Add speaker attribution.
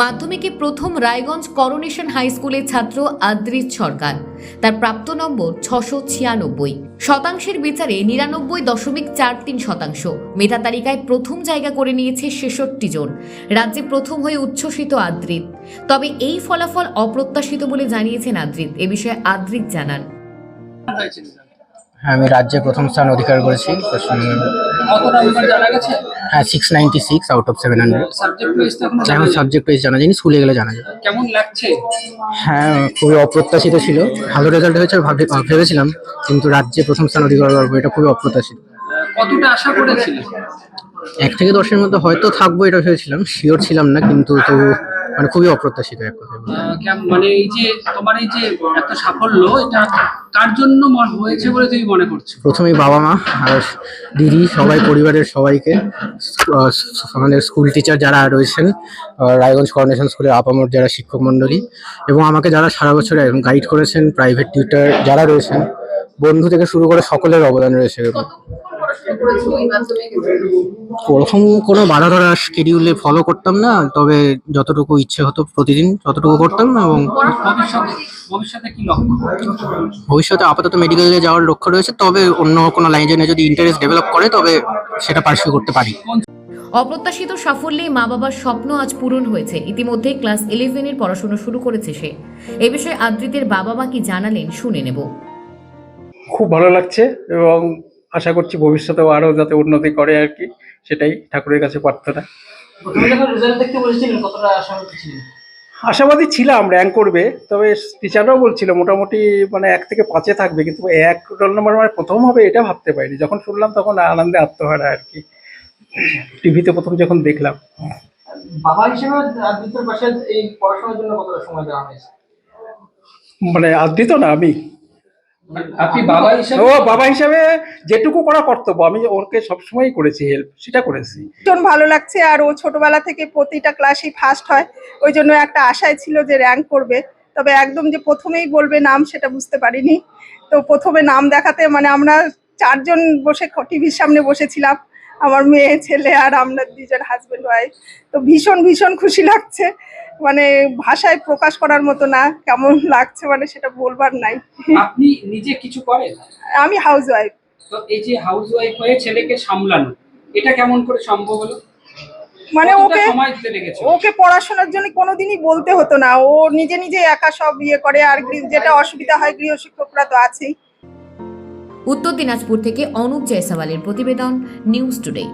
Speaker 1: মাধ্যমিকে প্রথম Raiganj coronation high স্কুলের ছাত্র আদ্রিত সরকার। তার প্রাপ্ত নম্বর ছশো ছিয়ানব্বই। শতাংশের বিচারে নিরানব্বই দশমিক চার তিন শতাংশ। মেধা তালিকায় প্রথম জায়গা করে নিয়েছে ছেষট্টি জন। রাজ্যে প্রথম হয়ে উচ্ছ্বসিত আদ্রিত। তবে এই ফলাফল অপ্রত্যাশিত বলে জানিয়েছেন আদ্রিত। এ বিষয়ে আদ্রিত জানান।
Speaker 2: আমি রাজ্যে প্রথম স্থান অধিকার করেছি হ্যাঁ six ninety six out of seven hundred
Speaker 3: এখনও
Speaker 2: সাবজেক্ট ওয়াইজ জানা যায়নি স্কুলে গেলে জানা যায়
Speaker 3: কেমন লাগছে?
Speaker 2: হ্যাঁ খুবই অপ্রত্যাশিত ছিল। ভালো রেজাল্ট হয়েছে ভাবে- ভেবেছিলাম কিন্তু রাজ্যে প্রথম স্থান অধিকার করব এটা খুবই অপ্রত্যাশিত।
Speaker 3: কতটা আশা
Speaker 2: এক থেকে দশের মধ্যে হয়তো থাকব এটা ভেবেছিলাম। শিওর ছিলাম না কিন্তু তবু মানে খুবই অপ্রত্যাশিত এক কথায়
Speaker 3: কেম- মানে এই যে তোমার এই যে এত সাফল্য এটা কার জন্য হয়েছে বলে তুমি মনে করছ?
Speaker 2: প্রথমেই বাবা মা আর দিদি সবাই পরিবারের সবাইকে আমাদের স্কুল টিচার যারা রয়েছেন রায়গঞ্জ করোনেশন স্কুলের আপামর যারা শিক্ষক মণ্ডলী এবং আমাকে যারা সারা বছর গাইড করেছেন প্রাইভেট টিউটার যারা রয়েছেন বন্ধু থেকে শুরু করে সকলের অবদান রয়েছে ওরকম কোনো বাধা ধরা শিডিউলে ফলো করতাম না তবে যতটুকু ইচ্ছে হতো প্রতিদিন ততটুকু করতাম এবং
Speaker 3: ভবিষ্যতে ভবিষ্যতে কি লক্ষ্য?
Speaker 2: ভবিষ্যতে আপাতত মেডিকেলে যাওয়ার লক্ষ্য রয়েছে তবে অন্য কোনো লাইনে যদি ইন্টারেস্ট ডেভেলপ করে তবে সেটা পার্সিউ করতে পারি।
Speaker 1: অপ্রত্যাশিত সাফল্যে মা বাবার স্বপ্ন আজ পূরণ হয়েছে। ইতিমধ্যে ক্লাস ইলেভেনের পড়াশোনা শুরু করেছে সে। এ বিষয়ে আদ্রিতের বাবা মা কি জানালেন শুনে নেব।
Speaker 4: খুব ভালো লাগছে এবং আশা করছি ভবিষ্যতেও আরও যাতে উন্নতি করে আর কি সেটাই ঠাকুরের কাছে প্রার্থনা।
Speaker 3: আশাবাদী
Speaker 4: ছিলাম র্যাঙ্ক করবে তবে টিচাররাও বলছিল মোটামুটি মানে এক থেকে পাঁচে থাকবে কিন্তু এক রোল নম্বর মানে প্রথম হবে এটা ভাবতে পারিনি। যখন শুনলাম তখন আনন্দে আত্মহারা আর কি। টিভিতে প্রথম যখন দেখলাম।
Speaker 3: বাবা হিসেবে আদিত্যের পাশে এই পড়াশোনার জন্য কতটা সময় দেওয়া হয়েছে?
Speaker 4: মানে আদৃত না আমি। ও বাবা হিসাবে যেটুকু করা কর্তব্য আমি ওকে করেছি হেল্প সেটা করেছি।
Speaker 5: ভীষণ ভালো লাগছে আর ও ছোটবেলা থেকে প্রতিটা ক্লাসই ফার্স্ট হয়। ওই জন্য একটা আশায় ছিল যে র্যাঙ্ক করবে। তবে একদম যে প্রথমেই বলবে নাম সেটা বুঝতে পারিনি। তো প্রথমে নাম দেখাতে মানে আমরা চারজন বসে টিভির সামনে বসেছিলাম। আমার মেয়ে ছেলে আর আমরা দুজন হাজবেন্ড ওয়াইফ তো ভীষণ ভীষণ খুশি লাগছে। মানে ভাষায় প্রকাশ করার মতো না কেমন লাগছে মানে সেটা বলবার নাই।
Speaker 3: আপনি নিজে কিছু করেন?
Speaker 5: আমি হাউস ওয়াইফ
Speaker 3: তো এই যে হাউস ওয়াইফ হয়ে ছেলেকে সামলানো এটা কেমন করে সম্ভব হলো?
Speaker 5: মানে ওকে ওকে পড়াশোনার জন্য কোনোদিনই বলতে হতো না। ও নিজে নিজে একা সব ইয়ে করে আর যেটা অসুবিধা হয় গৃহশিক্ষকরা তো আছেই।
Speaker 1: উত্তর দিনাজপুর থেকে অনুপ জয়সওয়ালের প্রতিবেদন নিউজ টুডে।